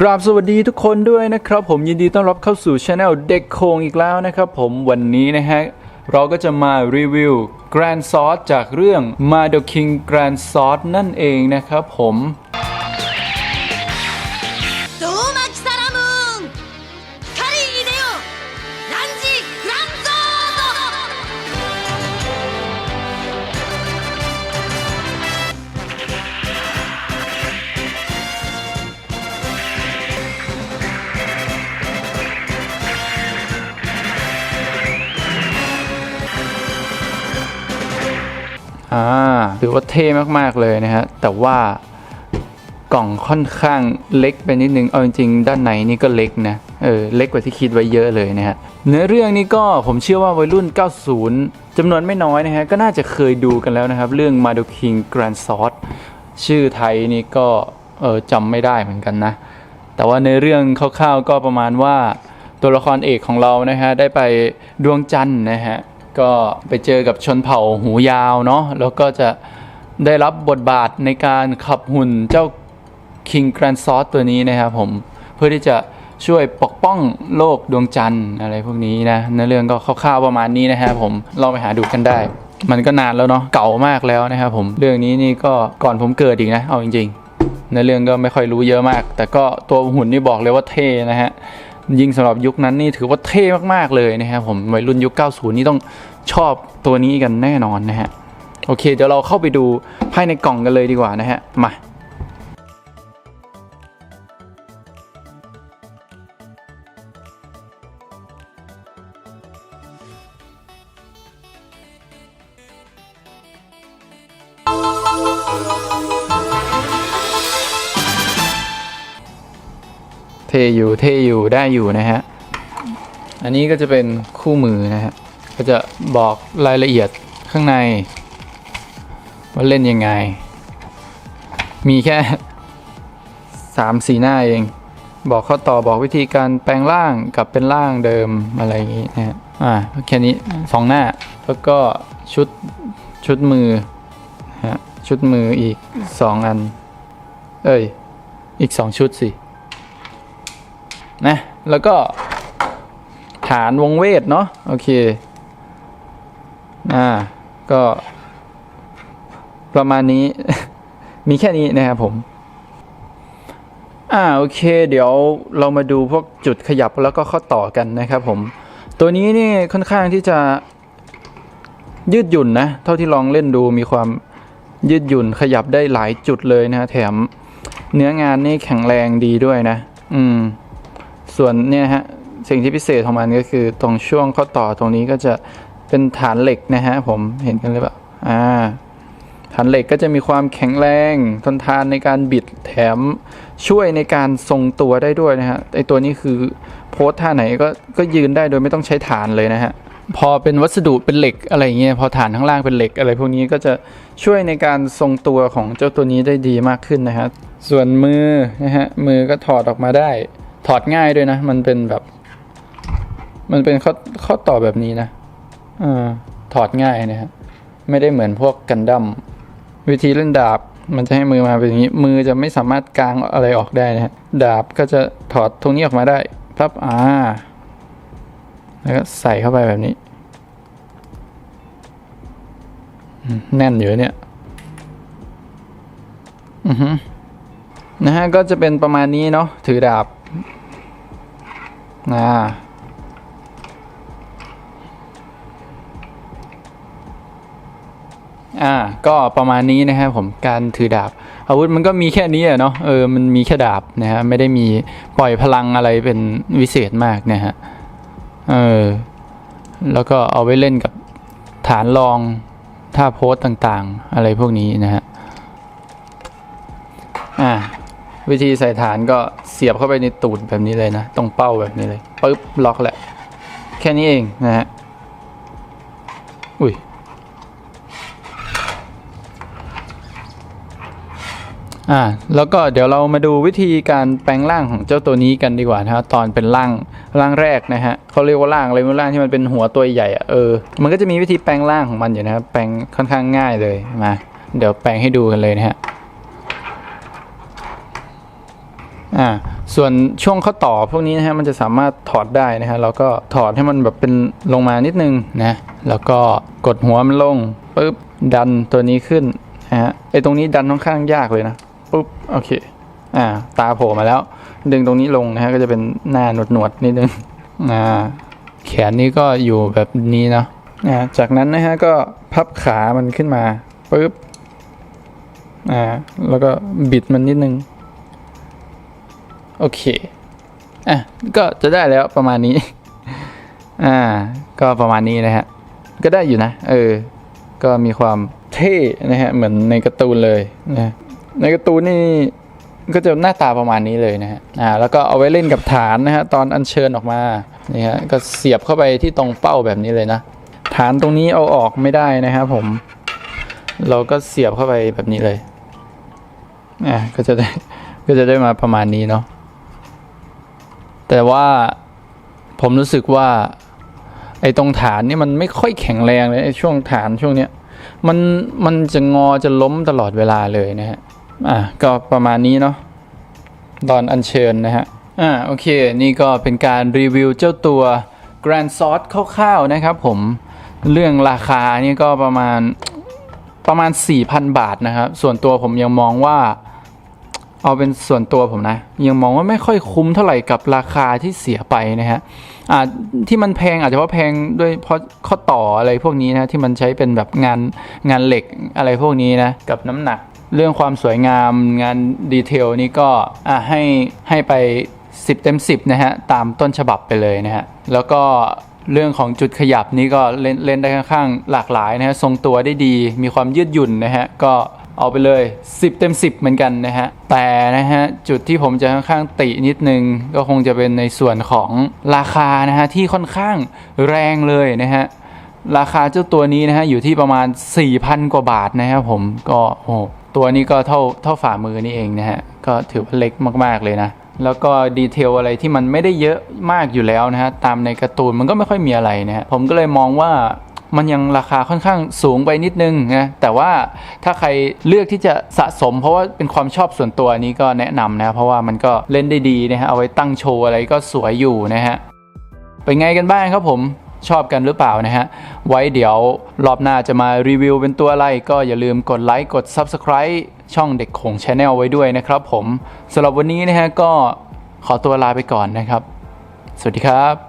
กราบสวัสดีทุกคนด้วยนะครับ ผมยินดีต้อนรับเข้าสู่ช anel เด็กโคงอีกแล้วนะครับผมวันนี้นะฮะ เราก็จะมารีวิว Grand Sauce จากเรื่อง m a d o King Grand Sauce นั่นเองนะครับผม อ่าถือว่าเท่มากๆเลยนะฮะ แต่ว่ากล่องค่อนข้างเล็กไปนิดนึง เอาจริงๆด้านในนี่ก็เล็กนะ เออ เล็กกว่าที่คิดไว้เยอะเลยนะฮะ เนื้อเรื่องนี้ก็ผมเชื่อว่าวัยรุ่น 90จำนวนไม่น้อยนะฮะ ก็น่าจะเคยดูกันแล้วนะครับ เรื่อง m a d o King Grand Sauce ชื่อไทยนี่ก็ เออจำไม่ได้เหมือนกันนะ แต่ว่าในเรื่องคร่าวๆก็ประมาณว่าตัวละครเอกของเรานะฮะได้ไปดวงจันทร์นะฮะ ก็ไปเจอกับชนเผ่าหูยาวเนาะแล้วก็จะได้รับบทบาทในการขับหุ่นเจ้า King Grand Sauce ตัวนี้นะครับผมเพื่อที่จะช่วยปกป้องโลกดวงจันทร์อะไรพวกนี้นะในเรื่องก็คร่าวๆประมาณนี้นะฮะผมลองไปหาดูกันได้ มันก็นานแล้วเนาะเก่ามากแล้วนะครับผมเรื่องนี้นี่ก็ก่อนผมเกิดอีกนะเอาจริงๆในเรื่องก็ไม่ค่อยรู้เยอะมาก แต่ก็ตัวหุ่นนี่บอกเลยว่าเท่นะฮะ ยิงสำหรับยุคนั้นนี่ถือว่าเท่มากๆเลยนะครับผมวัยรุ่นยุค 90 นี่ต้องชอบตัวนี้กันแน่นอนนะฮะโอเคเดี๋ยวเราเข้าไปดูภายในกล่องกันเลยดีกว่านะฮะมา เทอยู่เทอยู่ได้อยู่นะฮะ อันนี้ก็จะเป็นคู่มือนะฮะ ก็จะบอกรายละเอียดข้างใน ว่าเล่นยังไง มีแค่สามสีหน้าเอง บอกข้อต่อบอกวิธีการแปลงร่างกับเป็นร่างเดิมอะไรอย่างงี้นะฮะ อ่าแค่นี้สองหน้า แล้วก็ชุดชุดมือฮะชุดมืออีกสองอัน เอ้ย อีกสองชุดสิ นะ แล้วก็ฐานวงเวทเนาะโอเคอ่าก็ประมาณนี้ มีแค่นี้นะครับผมอ่าโอเค เดี๋ยวเรามาดูพวกจุดขยับแล้วก็ข้อต่อกันนะครับผม ตัวนี้นี่ค่อนข้างที่จะยืดหยุ่นนะ เท่าที่ลองเล่นดูมีความยืดหยุ่นขยับได้หลายจุดเลยนะแถมเนื้องานนี่แข็งแรงดีด้วยนะ อืม ส่วนเนี่ยฮะสิ่งที่พิเศษของมันก็คือตรงช่วงข้อต่อตรงนี้ก็จะเป็นฐานเหล็กนะฮะผมเห็นกันเลยแบบอ่าฐานเหล็กก็จะมีความแข็งแรงทนทานในการบิดแถมช่วยในการทรงตัวได้ด้วยนะฮะไอตัวนี้คือโพสท่าไหนก็ก็ยืนได้โดยไม่ต้องใช้ฐานเลยนะฮะพอเป็นวัสดุเป็นเหล็กอะไรเงี้ยพอฐานข้างล่างเป็นเหล็กอะไรพวกนี้ก็จะช่วยในการทรงตัวของเจ้าตัวนี้ได้ดีมากขึ้นนะฮะส่วนมือนะฮะมือก็ถอดออกมาได้ ถอดง่ายด้วยนะ มันเป็นแบบ มันเป็นข้อข้อต่อแบบนี้นะอถอดง่ายนะฮะไม่ได้เหมือนพวกกันดั้มวิธีเล่นดาบ มันจะให้มือมาเป็นอย่างนี้ มือจะไม่สามารถกางอะไรออกได้นะฮะดาบก็จะถอดตรงนี้ออกมาได้ปั๊บอ่าแล้วก็ใส่เข้าไปแบบนี้แน่นอยู่เนี่ย อือฮึนะฮะ ก็จะเป็นประมาณนี้เนาะ ถือดาบ อ่าอ่าก็ประมาณนี้นะครับผมการถือดาบ อาวุธมันก็มีแค่นี้อะเนาะเออมันมีแค่ดาบนะฮะไม่ได้มีปล่อยพลังอะไรเป็นวิเศษมากนะฮะเออแล้วก็เอาไว้เล่นกับฐานรองท่าโพสต่างๆ อะไรพวกนี้นะฮะ อ่า วิธีใส่ฐานก็เสียบเข้าไปในตูดแบบนี้เลยนะ ตรงเป้าแบบนี้เลยปึ๊บล็อกแหละ แค่นี้เองนะฮะ อุ้ย อ่า แล้วก็เดี๋ยวเรามาดูวิธีการแปลงร่างของเจ้าตัวนี้กันดีกว่านะครับตอนเป็นร่างร่างแรกนะฮะเขาเรียกว่าร่างอะไรไม่รู้ร่างที่มันเป็นหัวตัวใหญ่อะเออ มันก็จะมีวิธีแปลงร่างของมันอยู่นะครับ แปลงค่อนข้างง่ายเลย มา เดี๋ยวแปลงให้ดูกันเลยนะฮะ อ่าส่วนช่วงข้อต่อพวกนี้นะฮะมันจะสามารถถอดได้นะฮะเราก็ถอดให้มันแบบเป็นลงมานิดนึงนะแล้วก็กดหัวมันลงปุ๊บดันตัวนี้ขึ้นนะฮะไอตรงนี้ดันค่อนข้างยากเลยนะปุ๊บโอเคอ่าตาโผล่มาแล้ว ดึงตรงนี้ลงนะฮะก็จะเป็นหน้าหนวดหนวดนิดนึงอ่าแขนนี้ก็อยู่แบบนี้เนาะอ่าจากนั้นนะฮะก็พับขามันขึ้นมาปุ๊บอ่าแล้วก็บิดมันนิดนึง โอเค อะ ก็จะได้แล้วประมาณนี้ อ่า ก็ประมาณนี้นะฮะ ก็ได้อยู่นะ เออ ก็มีความเท่นะฮะ เหมือนในการ์ตูนเลยนะ ในการ์ตูนนี่ก็จะหน้าตาประมาณนี้เลยนะฮะ อ่า แล้วก็เอาไว้เล่นกับฐานนะฮะ ตอนอัญเชิญออกมา นี่ฮะ ก็เสียบเข้าไปที่ตรงเป้าแบบนี้เลยนะ ฐานตรงนี้เอาออกไม่ได้นะครับผม เราก็เสียบเข้าไปแบบนี้เลย อ่า ก็จะได้ ก็จะได้มาประมาณนี้เนาะ แต่ว่าผมรู้สึกว่า ไอ้ตรงฐานนี่มันไม่ค่อยแข็งแรงเลยไอ้ช่วงฐานช่วงเนี้ยมันมันจะงอจะล้มตลอดเวลาเลยนะฮะอะก็ประมาณนี้เนาะตอนอัญเชิญนะฮะอ่าโอเค นี่ก็เป็นการรีวิวเจ้าตัว Grand s o u r c e คร่าวๆนะครับผมเรื่องราคานี่ก็ประมาณประมาณ 4,000 บาทนะครับ ส่วนตัวผมยังมองว่า เอาเป็นส่วนตัวผมนะ ยังมองว่าไม่ค่อยคุ้มเท่าไหร่กับราคาที่เสียไปนะฮะอ่าที่มันแพงอาจจะเพราะแพงด้วยเพราะข้อต่ออะไรพวกนี้นะที่มันใช้เป็นแบบงานงานเหล็กอะไรพวกนี้นะกับน้ำหนัก เรื่องความสวยงามงานดีเทลนี่ก็อะให้ให้ไป 10 เต็ม 10นะฮะตามต้นฉบับไปเลยนะฮะแล้วก็เรื่องของจุดขยับนี่ก็เล่นเล่นได้ค่อนข้างหลากหลายนะฮะทรงตัวได้ดีมีความยืดหยุ่นนะฮะก็ เอาไปเลย 10 เต็ม 10 เหมือนกันนะฮะ แต่นะฮะ จุดที่ผมจะค่อนข้างตินิดนึง ก็คงจะเป็นในส่วนของราคานะฮะ ที่ค่อนข้างแรงเลยนะฮะ ราคาเจ้าตัวนี้นะฮะ อยู่ที่ประมาณ 4,000 กว่าบาทนะครับผมก็โอ้ตัวนี้ก็เท่าเท่าฝ่ามือนี่เองนะฮะ ก็ถือว่าเล็กมาก ๆ เลยนะแล้วก็ดีเทลอะไรที่มันไม่ได้เยอะมากอยู่แล้วนะฮะ ตามในการ์ตูนมันก็ไม่ค่อยมีอะไรนะฮะ ผมก็เลยมองว่า มันยังราคาค่อนข้างสูงไปนิดนึงนะแต่ว่าถ้าใครเลือกที่จะสะสม เพราะว่าเป็นความชอบส่วนตัวนี้ก็แนะนำนะ เพราะว่ามันก็เล่นได้ดีนะฮะเอาไว้ตั้งโชว์อะไรก็สวยอยู่นะฮะเป็นไงกันบ้างครับผมชอบกันหรือเปล่านะฮะ ไว้เดี๋ยวรอบหน้าจะมารีวิวเป็นตัวอะไร ก็อย่าลืมกดไลค์กด Subscribe ช่องเด็กของ Channel ไว้ด้วยนะครับผมสำหรับวันนี้นะฮะก็ขอตัวลาไปก่อนนะครับ สวัสดีครับ